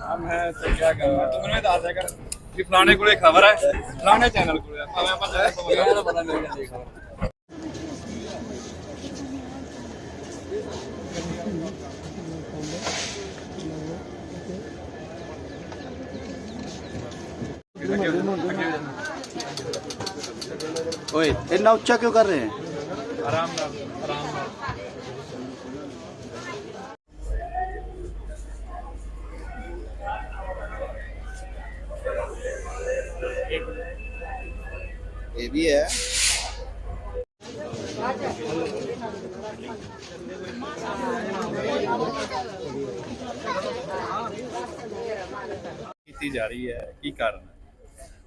ਹਮ ਹੈ ਤੇ ਕੀ ਕਰਨਾ ਤੂੰ ਮੈਨੂੰ ਇਹ ਦੱਸ ਦਿਆ ਕਰ ਕਿ ਫਲਾਣੇ ਕੋਲੇ ਖਬਰ ਹੈ ਫਲਾਣੇ ਚੈਨਲ ਕੋਲੇ ਹੈ ਭਾਵੇਂ ਆਪਾਂ ਚੈਨਲ ਤੋਂ ਬਗੈਰ ਪਤਾ ਮਿਲ ਜਾਂਦੀ ਖਬਰ ਓਏ ਇੰਨਾ ਉੱਚਾ ਕਿਉਂ ਕਰ ਕੀਤੀ ਜਾ ਰਹੀ ਹੈ? ਕੀ ਕਾਰਨ ਹੈ?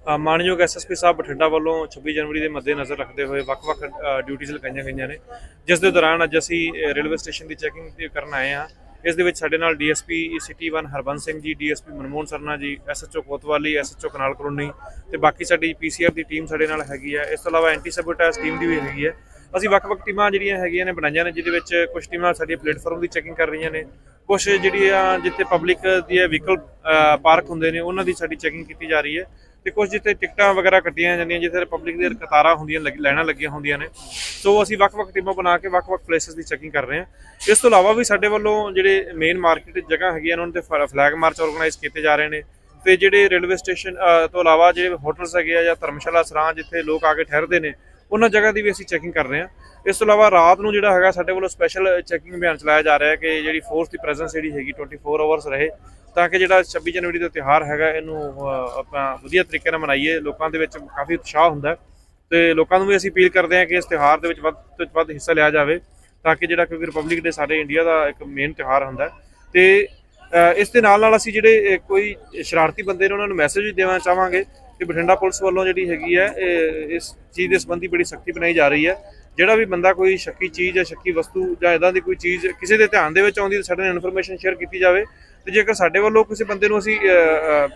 ਅ, ਮਾਨਯੋਗ ਐਸਐਸਪੀ ਸਾਹਿਬ ਬਠਿੰਡਾ ਵੱਲੋਂ 26 ਜਨਵਰੀ ਦੇ ਮੱਦੇਨਜ਼ਰ ਰੱਖਦੇ ਹੋਏ ਵੱਖ-ਵੱਖ ਅ, ਡਿਊਟੀਆਂ ਲਗਾਈਆਂ ਗਈਆਂ ਨੇ। ਜਿਸ ਦੇ ਦੌਰਾਨ ਅੱਜ ਅਸੀਂ ਰੇਲਵੇ ਸਟੇਸ਼ਨ ਦੀ ਚੈਕਿੰਗ ਕਰਨ ਆਏ ਹਾਂ। ਇਸ ਦੇ ਵਿੱਚ ਸਾਡੇ ਨਾਲ DSP city 1 Harbans Singh ji, DSP Manmohan Sarna ji, SHO Kotwali, SHO Kanal colony ਤੇ ਬਾਕੀ ਸਾਡੀ ਪੀਸੀਆਰ ਦੀ ਟੀਮ ਸਾਡੇ ਨਾਲ ਹੈਗੀ ਹੈ ਇਸ ਤੋਂ ਇਲਾਵਾ ਐਂਟੀ ਸੈਬੋਟੇਜ ਟੀਮ ਦੀ ਵੀ ਹੈਗੀ ਹੈ ਅਸੀਂ ਵੱਖ-ਵੱਖ ਟੀਮਾਂ ਜਿਹੜੀਆਂ ਹੈਗੀਆਂ ਨੇ ਬਣਾਈਆਂ ਨੇ, ਜਿਹਦੇ ਵਿੱਚ ਕੁਝ ਟੀਮਾਂ ਸਾਡੀਆਂ ਪਲੇਟਫਾਰਮ ਦੀ ਚੈਕਿੰਗ ਕਰ ਰਹੀਆਂ ਨੇ। ਕੁਝ ਜਿਹੜੀਆਂ ਜਿੱਥੇ ਪਬਲਿਕ ਦੀ ਵਹੀਕਲ ਪਾਰਕ ਹੁੰਦੇ ਨੇ, ਉਹਨਾਂ ਦੀ ਸਾਡੀ ਚੈਕਿੰਗ ਕੀਤੀ ਜਾ ਰਹੀ ਹੈ। ਤੇ ਕੁਝ ਜਿੱਥੇ ਟਿਕਟਾਂ ਵਗੈਰਾ ਕੱਟੀਆਂ ਜਾਂਦੀਆਂ, ਜਿੱਥੇ ਪਬਲਿਕ ਦੀਆਂ ਕਤਾਰਾਂ ਹੁੰਦੀਆਂ, ਲੱਗ- ਲਾਈਨਾਂ ਲੱਗੀਆਂ ਹੁੰਦੀਆਂ ਨੇ। ਸੋ ਅਸੀਂ ਵੱਖ-ਵੱਖ ਟੀਮਾਂ ਬਣਾ ਕੇ ਵੱਖ-ਵੱਖ ਪਲੇਸਸ ਦੀ ਚੈਕਿੰਗ ਕਰ ਰਹੇ ਹਾਂ। ਇਸ ਤੋਂ ਇਲਾਵਾ ਵੀ ਸਾਡੇ ਵੱਲੋਂ ਜਿਹੜੇ ਮੇਨ ਮਾਰਕੀਟ ਜਗ੍ਹਾ ਹੈਗੀਆਂ ਨੇ, ਉਹਨਾਂ ਤੇ ਫਲੈਗ ਮਾਰਚ ਆਰਗੇਨਾਈਜ਼ ਕੀਤੇ ਜਾ ਰਹੇ ਨੇ। ਤੇ ਜਿਹੜੇ ਰੇਲਵੇ ਸਟੇਸ਼ਨ ਤੋਂ ਇਲਾਵਾ ਜਿਹੜੇ ਹੋਟਲਸ ਹੈਗੇ ਆ ਜਾਂ ਧਰਮਸ਼ਾਲਾ, ਸਰਾਂ ਜਿੱਥੇ ਲੋਕ ਆ ਕੇ ਠਹਿਰਦੇ ਨੇ, ਉਹਨਾਂ ਜਗ੍ਹਾ ਦੀ ਵੀ ਅਸੀਂ ਚੈਕਿੰਗ ਕਰ ਰਹੇ ਹਾਂ। ਇਸ ਤੋਂ ਇਲਾਵਾ ਰਾਤ ਨੂੰ ਜਿਹੜਾ ਹੈਗਾ, ਸਾਡੇ ਵੱਲੋਂ ਸਪੈਸ਼ਲ ਚੈਕਿੰਗ ਅਭਿਆਨ ਚਲਾਇਆ ਜਾ ਰਿਹਾ ਹੈ ਕਿ ਜਿਹੜੀ ਫੋਰਸ ਦੀ ਪ੍ਰੈਜ਼ੈਂਸ ਜਿਹੜੀ ਹੈਗੀ 24 ਆਵਰਸ ਰਹੇ। ਤਾਂ ਕਿ ਜਿਹੜਾ 26 ਜਨਵਰੀ ਦਾ ਤਿਉਹਾਰ ਹੈਗਾ, ਇਹਨੂੰ ਆਪਾਂ ਵਧੀਆ ਤਰੀਕੇ ਨਾਲ ਮਨਾਈਏ। ਲੋਕਾਂ ਦੇ ਵਿੱਚ ਕਾਫੀ ਉਤਸ਼ਾਹ ਹੁੰਦਾ ਹੈ। ਤੇ ਲੋਕਾਂ ਨੂੰ ਵੀ ਅਸੀਂ ਅਪੀਲ ਕਰਦੇ ਹਾਂ ਕਿ ਇਸ ਤਿਉਹਾਰ ਦੇ ਵਿੱਚ ਵੱਧ ਤੋਂ ਵੱਧ ਹਿੱਸਾ ਲਿਆ ਜਾਵੇ, ਤਾਂ ਕਿ ਜਿਹੜਾ ਕਿਉਂਕਿ ਰਿਪਬਲਿਕ ਡੇ ਸਾਡੇ ਇੰਡੀਆ ਦਾ ਇੱਕ ਮੇਨ ਤਿਉਹਾਰ ਹੁੰਦਾ ਹੈ। ਤੇ ਇਸ ਦੇ ਨਾਲ ਨਾਲ ਅਸੀਂ ਜਿਹੜੇ ਕੋਈ ਸ਼ਰਾਰਤੀ ਬੰਦੇ ਨੇ ਉਹਨਾਂ ਨੂੰ ਮੈਸੇਜ ਵੀ ਦੇਣਾ ਚਾਹਾਂਗੇ। ਕਿ ਬਠਿੰਡਾ ਪੁਲਿਸ ਵੱਲੋਂ ਜਿਹੜੀ ਹੈਗੀ ਹੈ ਇਸ ਚੀਜ਼ ਦੇ ਸੰਬੰਧੀ ਬੜੀ ਸਖਤੀ ਬਣਾਈ ਜਾ ਰਹੀ ਹੈ। ਜਿਹੜਾ ਵੀ ਬੰਦਾ ਕੋਈ ਸ਼ੱਕੀ ਚੀਜ਼ ਜਾਂ ਸ਼ੱਕੀ ਵਸਤੂ ਜਾਂ ਇਦਾਂ ਦੀ ਕੋਈ ਚੀਜ਼ ਕਿਸੇ ਦੇ ਧਿਆਨ ਦੇ ਵਿੱਚ ਆਉਂਦੀ ਤਾਂ ਸਾਡੇ ਨਾਲ ਇਨਫੋਰਮੇਸ਼ਨ ਸ਼ੇਅਰ ਕੀਤੀ ਜਾਵੇ। ਤੇ ਜੇਕਰ ਸਾਡੇ ਵੱਲੋਂ ਕਿਸੇ ਬੰਦੇ ਨੂੰ ਅਸੀਂ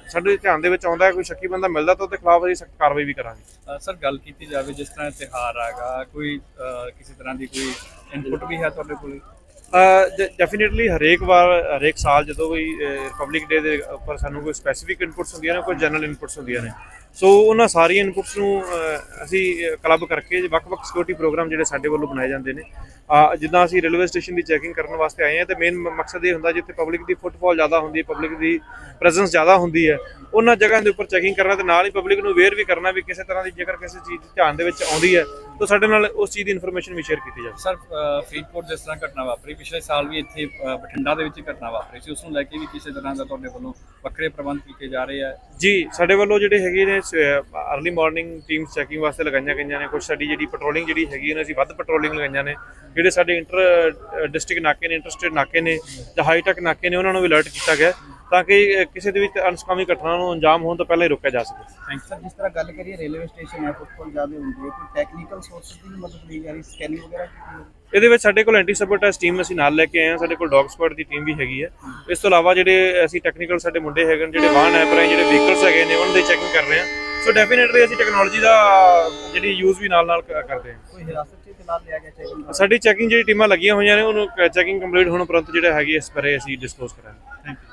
ਸਾਡੇ ਧਿਆਨ ਦੇ ਵਿੱਚ ਆਉਂਦਾ ਹੈ, ਕੋਈ ਸ਼ੱਕੀ ਬੰਦਾ ਮਿਲਦਾ ਤਾਂ ਉਹਦੇ ਖਿਲਾਫ ਅਸੀਂ ਸਖਤ ਕਾਰਵਾਈ ਵੀ ਕਰਾਂਗੇ। ਸਰ, ਗੱਲ ਕੀਤੀ ਜਾਵੇ, ਜਿਸ ਤਰ੍ਹਾਂ ਇਹ ਆਗਾ ਕੋਈ ਕਿਸੇ ਤਰ੍ਹਾਂ ਦੀ ਕੋਈ ਇਨਪੁਟ ਵੀ ਹੈ ਤੁਹਾਡੇ ਕੋਲ? ਡੈਫੀਨਿਟਲੀ ਹਰੇਕ ਵਾਰ, ਹਰੇਕ ਸਾਲ ਜਦੋਂ ਕੋਈ ਰਿਪਬਲਿਕ ਡੇ ਦੇ ਉੱਪਰ ਸਾਨੂੰ ਕੋਈ ਸਪੈਸੀਫਿਕ ਇਨਪੁਟਸ ਹੁੰਦੀਆਂ ਨੇ, ਕੋਈ ਜਨਰਲ ਇਨਪੁਟਸ ਹੁੰਦੀਆਂ ਨੇ। ਸੋ ਉਹਨਾਂ ਸਾਰੀਆਂ ਇਨਪੁਟਸ ਨੂੰ ਅਸੀਂ ਕਲੱਬ ਕਰਕੇ ਵੱਖ-ਵੱਖ ਸਿਕਿਉਰਿਟੀ ਪ੍ਰੋਗਰਾਮ ਜਿਹੜੇ ਸਾਡੇ ਵੱਲੋਂ ਬਣਾਏ ਜਾਂਦੇ ਨੇ। ਜਿੱਦਾਂ ਅਸੀਂ ਰੇਲਵੇ ਸਟੇਸ਼ਨ ਦੀ ਚੈਕਿੰਗ ਕਰਨ ਵਾਸਤੇ ਆਏ ਹਾਂ, ਤੇ ਮੇਨ ਮਕਸਦ ਇਹ ਹੁੰਦਾ ਜਿੱਥੇ ਪਬਲਿਕ ਦੀ ਫੁੱਟਫਾਲ ਜ਼ਿਆਦਾ ਹੁੰਦੀ ਹੈ ਪਬਲਿਕ ਦੀ ਪ੍ਰੈਜ਼ੈਂਸ ਜ਼ਿਆਦਾ ਹੁੰਦੀ ਹੈ, ਉਹਨਾਂ ਜਗ੍ਹਾ ਦੇ ਉੱਪਰ ਚੈਕਿੰਗ ਕਰਨਾ ਤੇ ਨਾਲ ਹੀ ਪਬਲਿਕ ਨੂੰ ਅਵੇਅਰ ਵੀ ਕਰਨਾ ਵੀ ਕਿਸੇ ਤਰ੍ਹਾਂ ਦੀ ਜੇਕਰ ਕਿਸੇ ਚੀਜ਼ ਧਿਆਨ ਦੇ ਵਿੱਚ ਆਉਂਦੀ ਹੈ ਤਾਂ ਸਾਡੇ ਨਾਲ ਉਸ ਚੀਜ਼ ਦੀ ਇਨਫੋਰਮੇਸ਼ਨ ਵੀ ਸ਼ੇਅਰ ਕੀਤੀ ਜਾਵੇ। ਸਰ ਫਰੀਦਕੋਟ ਜਿਸ ਤਰ੍ਹਾਂ ਘਟਨਾ ਵਾਪਰੀ ਪਿਛਲੇ ਸਾਲ ਵੀ ਇੱਥੇ ਬਠਿੰਡਾ ਦੇ ਵਿੱਚ ਘਟਨਾ ਵਾਪਰੀ ਸੀ। ਉਸ ਨੂੰ ਲੈ ਕੇ ਵੀ ਕਿਸੇ ਤਰ੍ਹਾਂ ਦਾ ਤੁਹਾਡੇ ਵੱਲੋਂ ਵੱਖਰੇ ਪ੍ਰਬੰਧ ਕੀਤੇ ਜਾ ਰਹੇ ਆ? ਜੀ ਸਾਡੇ ਵੱਲੋਂ ਜਿਹੜੇ ਹੈਗੇ ਨੇ ਅਰਲੀ ਮਾਰਨਿੰਗ ਟੀਮ ਚੈਕਿੰਗ ਵਾਸਤੇ ਲਗਾਈਆਂ ਗਈਆਂ ਨੇ। ਕੁਝ ਸਾਡੀ ਜਿਹੜੀ ਪੈਟਰੋਲਿੰਗ ਜਿਹੜੀ ਹੈਗੀ ਨੇ ਅਸੀਂ ਵੱਧ ਪੈਟਰੋਲਿੰਗ ਲਗਾਈਆਂ ਨੇ। ਜਿਹੜੇ ਸਾਡੇ ਇੰਟਰ ਡਿਸਟ੍ਰਿਕਟ ਨਾਕੇ ਨੇ ਇੰਟਰਸਟੇਟ ਨਾਕੇ ਨੇ ਜਾਂ ਹਾਈ ਟੈਕ ਨਾਕੇ ਨੇ ਉਹਨਾਂ ਨੂੰ ਵੀ ਅਲਰਟ ਕੀਤਾ ਗਿਆ। ਤਾਂ ਕਿ ਕਿਸੇ ਦੇ ਵਿੱਚ ਅਨਸਕਾਮੀ ਘਟਨਾ ਨੂੰ ਅੰਜਾਮ ਹੋਣ ਤੋਂ ਪਹਿਲਾਂ ਹੀ ਰੋਕਿਆ ਜਾ ਸਕੇ। ਥੈਂਕ ਸਰ ਜਿਸ ਤਰ੍ਹਾਂ ਗੱਲ ਕਰੀਏ ਰੇਲਵੇ ਸਟੇਸ਼ਨ ਹੈ ਫੁੱਟਫਾਲ ਜ਼ਿਆਦਾ ਹੁੰਦੀ ਹੈ। ਕੋਈ ਟੈਕਨੀਕਲ ਸੋਰਸਸ ਦੀ ਵੀ ਮਦਦ ਲਈ ਜਾ ਰਹੀ ਸਕੈਨਿੰਗ ਵਗੈਰਾ ਕੀਤੀ ਹੈ? ਇਹਦੇ ਵਿੱਚ ਸਾਡੇ ਕੋਲ ਐਂਟੀ ਸਬੋਟੇਜ ਟੀਮ ਅਸੀਂ ਨਾਲ ਲੈ ਕੇ ਆਏ ਹਾਂ। ਸਾਡੇ ਕੋਲ ਡੌਗ ਸਪਾਟ ਦੀ ਟੀਮ ਵੀ ਹੈਗੀ ਹੈ। ਇਸ ਤੋਂ ਇਲਾਵਾ ਜਿਹੜੇ ਅਸੀਂ ਟੈਕਨੀਕਲ ਸਾਡੇ ਮੁੰਡੇ ਹੈਗੇ ਨੇ ਜਿਹੜੇ ਵਾਹਨ ਐਪਰ ਜਿਹੜੇ ਵਹੀਕਲਸ ਹੈਗੇ ਨੇ ਉਹਨਾਂ ਦੀ ਚੈਕਿੰਗ ਕਰ ਰਹੇ ਹਾਂ। ਸੋ ਡੈਫੀਨਿਟਲੀ ਅਸੀਂ ਟੈਕਨੋਲੋਜੀ ਦਾ ਜਿਹੜੀ ਯੂਜ਼ ਵੀ ਨਾਲ ਨਾਲ ਕਰਦੇ ਹਾਂ। ਕੋਈ ਹਿਰਾਸਤ 'ਚ ਫਿਲਹਾਲ ਲਿਆ ਗਿਆ ਚੈਕਿੰਗ ਸਾਡੀ ਚੈਕਿੰਗ ਜਿਹੜੀ ਟੀਮਾਂ ਲੱਗੀਆਂ ਹੋਈਆਂ ਨੇ ਉਹਨੂੰ ਚੈਕਿੰਗ ਕੰਪਲੀਟ ਹੋਣ ਉਪਰੰਤ ਜਿਹੜਾ ਹੈਗੀ ਇਸ ਬਾਰੇ ਅਸੀਂ ਡਿਸਕਲੋਜ਼ ਕਰਾਂਗੇ। Thank you